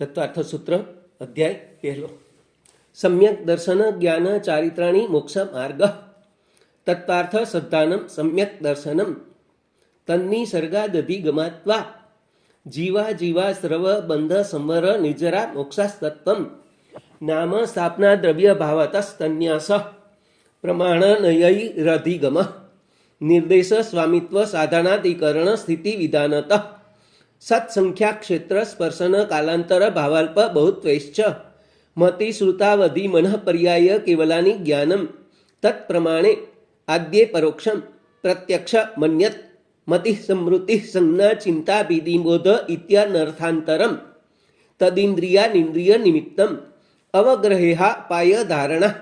તત્વાર્થ સૂત્ર અધ્યાય પહેલો. સમ્યક દર્શન, જ્ઞાન, ચારિત્રાણી મોક્ષ માર્ગ. તત્વાર્થ, શ્રદ્ધાનમ, સમ્યક દર્શનમ. તન્ની સર્ગાદધિગમાત્વા જીવા જીવા, સ્રવ, બંધ, સંવર, નિજરા, મોક્ષાસ્તત્વમ. નામ, સ્થાપના, દ્રવ્ય, ભાવતસ્તન્યાસ. પ્રમાણ નયૈરધિગમ નિર્દેશ, સ્વામિત્વ સાધનાધિકરણ સ્થિતિ, વિધાનત. સત્સંખ્યા ક્ષેત્ર સ્પર્શન કાલાંતર ભાવાલ્પ બહુત્વૈશ્ચ. મતિ શ્રુતાવધિ મનઃ પર્યાય કેવલાની જ્ઞાનમ. તત્પ્રમાણે આદ્યે પરોક્ષમ. પ્રત્યક્ષ મન્યત. મતિ સમૃતિ સંજ્ઞા ચિંતા ભીતિબોધ ઇત્યાનર્થાંતરમ. તદિન્દ્રિયાનિન્દ્રિય નિમિત્તમ. અવગ્રહેહા પાય ધારણા.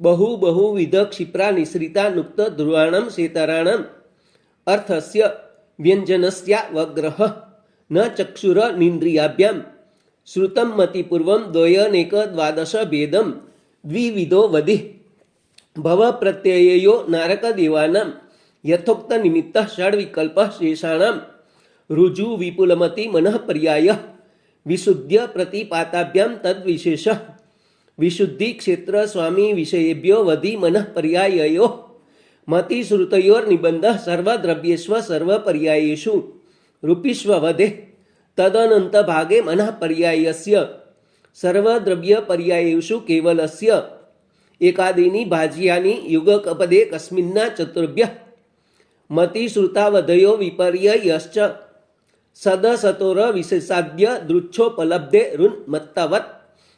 બહુ બહુવિધ ક્ષિપ્રા નિશ્રિતા નુક્ત ધ્રુવાણમ શેતરાણમ. અર્થસ્ય વ્યંજનસ્યાવગ્રહ ન ચક્ષુર નિન્દ્રિયાભ્યામ શ્રુતમ મતિપૂર્વમ દ્વયનેક દ્વાદશ ભેદમ દ્વિવિધો વધિ ભવ પ્રત્યયો નારક દેવાનામ યથોક્ત નિમિત્ત ષડવિકલ્પ શેષાણામ રુજુ વિપુલમતિ મનઃ પર્યાય વિશુદ્ધ પ્રતિપાતાભ્યામ તદ્વિશેષ વિશુદ્ધિ ક્ષેત્ર સ્વામી વિષયેભ્યો વધિ મનઃ પર્યાયયો મતિ શ્રુતયોર નિબંધ સર્વદ્રવ્યેષ્વ સર્વ પર્યાયેષુ રૂપિષ્વ વધે તદનંત ભાગે મનઃ પર્યાયસ્ય સર્વદ્રવ્ય પર્યાયેષુ કેવલસ્ય એકાદીની ભાજ્યાની યુગકપદે કસ્મિન્ના ચતુર્ભ્ય મતિ શ્રુતાવધયો વિપર્યયશ્ચ સદસતોર વિશેષાદ્ય દૃચ્છોપલબ્ધે ઋન મત્તવત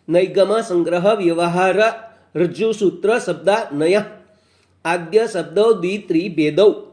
નૈગમ સંગ્રહ વ્યવહાર રજ્જુસૂત્ર શબ્દા નય આદ્ય શબ્દો દ્વિત્રિભેદૌ